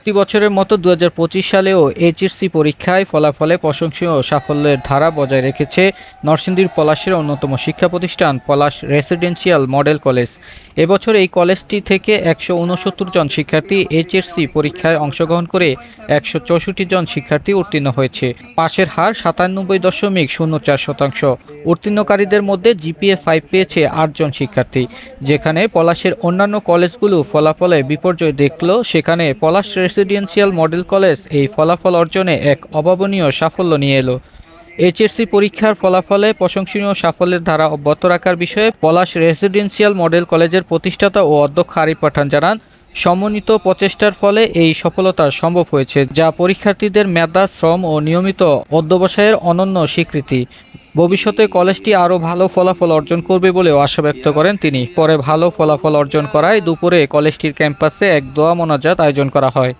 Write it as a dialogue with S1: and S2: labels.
S1: প্রতি বছরের মতো দু হাজার পঁচিশ সালেও এইচএসসি পরীক্ষায় ফলাফলে প্রশংসনীয় সাফল্যের ধারা বজায় রেখেছে নরসিংদীর পলাশের অন্যতম শিক্ষা প্রতিষ্ঠান, পলাশ রেসিডেন্সিয়াল মডেল কলেজ। এবছর এই কলেজটি থেকে একশো উনসত্তর জন শিক্ষার্থী এইচএসসি পরীক্ষায় অংশগ্রহণ করে একশো চৌষট্টি জন শিক্ষার্থী উত্তীর্ণ হয়েছে। পাশের হার সাতানব্বই দশমিক শূন্য চার শতাংশ। উত্তীর্ণকারীদের মধ্যে জিপিএ ফাইভ পেয়েছে আটজন শিক্ষার্থী। যেখানে পলাশের অন্যান্য কলেজগুলো ফলাফলে বিপর্যয় দেখল, সেখানে পলাশ রেসিডেন্সিয়াল মডেল কলেজ এই ফলাফল অর্জনে এক অভাবনীয় সাফল্য নিয়ে এলো। এইচএসসি পরীক্ষার ফলাফলে প্রশংসনীয় সাফল্যের ধারা অব্যাহত রাখার বিষয়ে পলাশ রেসিডেন্সিয়াল মডেল কলেজের প্রতিষ্ঠাতা ও অধ্যক্ষ আরিফ পাঠান জানান, সমন্বিত প্রচেষ্টার ফলে এই সফলতা সম্ভব হয়েছে, যা পরীক্ষার্থীদের মেধা, শ্রম ও নিয়মিত অধ্যবসায়ের অনন্য স্বীকৃতি। ভবিষ্যতে কলেজটি আরও ভালো ফলাফল অর্জন করবে বলেও আশা ব্যক্ত করেন তিনি। পরে ভালো ফলাফল অর্জন করায় দুপুরে কলেজটির ক্যাম্পাসে এক দোয়া মোনাজাত আয়োজন করা হয়।